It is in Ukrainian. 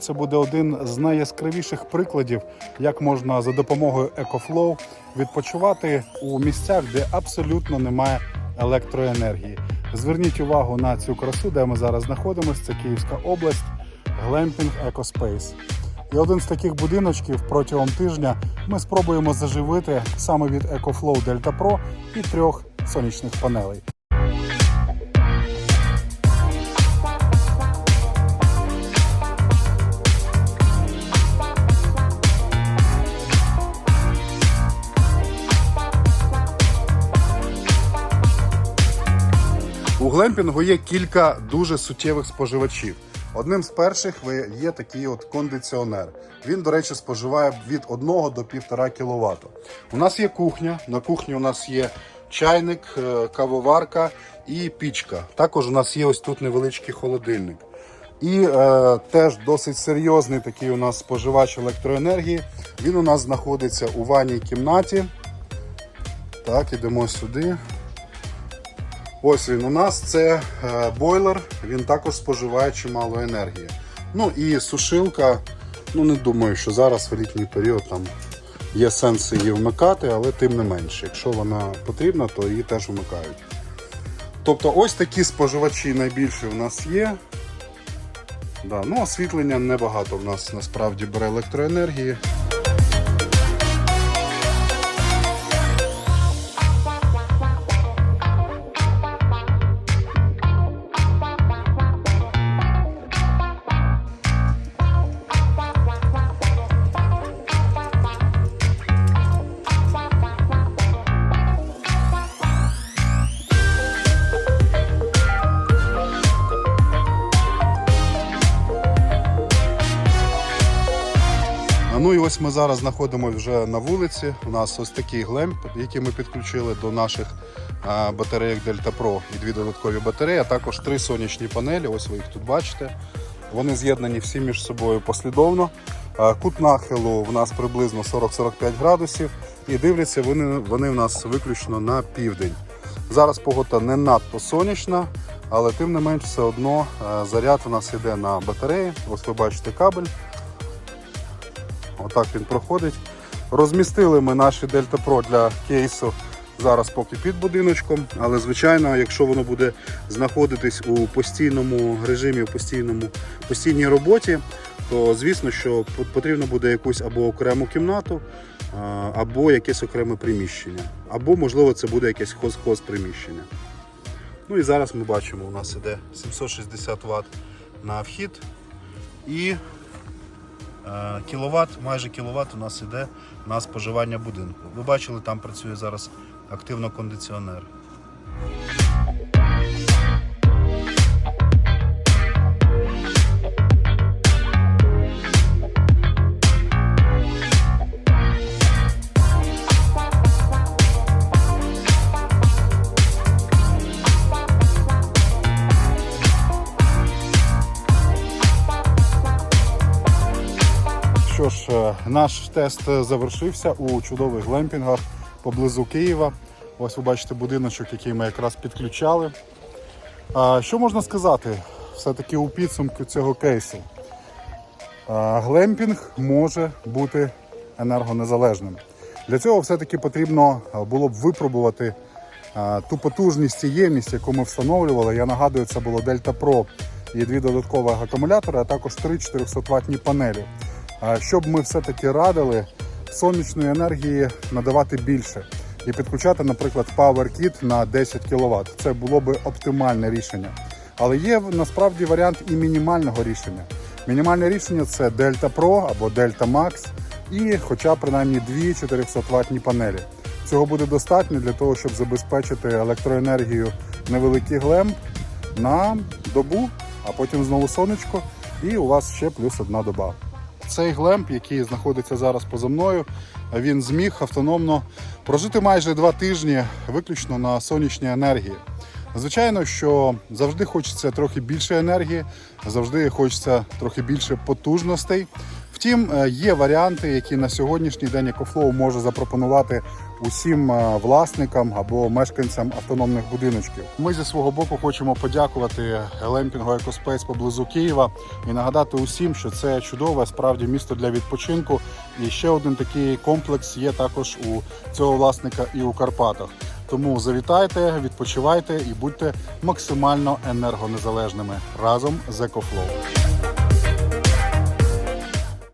Це буде один з найяскравіших прикладів, як можна за допомогою EcoFlow відпочивати у місцях, де абсолютно немає електроенергії. Зверніть увагу на цю красу, де ми зараз знаходимося. Це Київська область, Glamping EcoSpace. І один з таких будиночків протягом тижня ми спробуємо заживити саме від EcoFlow Delta Pro і трьох сонячних панелей. У глемпінгу є кілька дуже суттєвих споживачів. Одним з перших є такий от кондиціонер. Він, до речі, споживає від 1 до 1,5 кВт. У нас є кухня. На кухні у нас є чайник, е, кавоварка і пічка. Також у нас є ось тут невеличкий холодильник. І е, теж досить серйозний такий у нас споживач електроенергії. Він у нас знаходиться у ванній кімнаті. Так, ідемо сюди. Ось він у нас це е, бойлер, він також споживає чимало енергії. Ну і сушилка. Ну не думаю, що зараз в літній період там є сенс її вмикати, але тим не менше, якщо вона потрібна, то її теж вмикають. Тобто ось такі споживачі найбільше в нас є. Да, ну освітлення небагато в нас насправді бере електроенергії. Ну і ось ми зараз знаходимося вже на вулиці. У нас ось такий глемп, який ми підключили до наших а, батарейок Delta Pro і дві додаткові батареї, а також три сонячні панелі. Ось ви їх тут бачите. Вони з'єднані всі між собою послідовно. Кут нахилу в нас приблизно 40-45 градусів. І дивляться вони, вони в нас виключно на південь. Зараз погода не надто сонячна, але тим не менш все одно заряд у нас йде на батареї. Ось ви бачите кабель. Отак він проходить. Розмістили ми наші Delta Pro для кейсу зараз поки під будиночком. Але звичайно, якщо воно буде знаходитись у постійному режимі, у постійному, постійній роботі, то звісно, що потрібно буде якусь або окрему кімнату, або якесь окреме приміщення, або, можливо, це буде якесь хоз-хоз приміщення. Ну і зараз ми бачимо, у нас іде 760 Вт на вхід і Кіловат, майже кіловат у нас іде на споживання будинку. Ви бачили, там працює зараз активно кондиціонер. Що ж, е, наш тест е, завершився у чудових глемпінгах поблизу Києва. Ось ви бачите будиночок, який ми якраз підключали. Що можна сказати все-таки у підсумку цього кейсу? Глемпінг може бути енергонезалежним. Для цього все-таки потрібно було б випробувати а, ту потужність і ємність, яку ми встановлювали. Я нагадую, це було Delta Pro і дві додаткові акумулятори, а також три 400 ватні панелі. Щоб ми все-таки радили сонячної енергії надавати більше і підключати, наприклад, PowerKit на 10 кВт. Це було би оптимальне рішення. Але є насправді варіант і мінімального рішення. Мінімальне рішення це Delta Pro або Delta Max і хоча б принаймні дві 400 ватні панелі. Цього буде достатньо для того, щоб забезпечити електроенергію невеликий глемп на добу, а потім знову сонечко, і у вас ще плюс одна доба. Цей глемп, який знаходиться зараз поза мною, він зміг автономно прожити майже два тижні виключно на сонячній енергії. Звичайно, що завжди хочеться трохи більше енергії, завжди хочеться трохи більше потужностей. Втім, е, є варіанти, які на сьогоднішній день EcoFlow може запропонувати усім е, власникам або мешканцям автономних будиночків. Ми зі свого боку хочемо подякувати Лемпінгу Екоспейс поблизу Києва і нагадати усім, що це чудове справді місто для відпочинку. І ще один такий комплекс є також у цього власника і у Карпатах. Тому завітайте, відпочивайте і будьте максимально енергонезалежними разом з EcoFlow.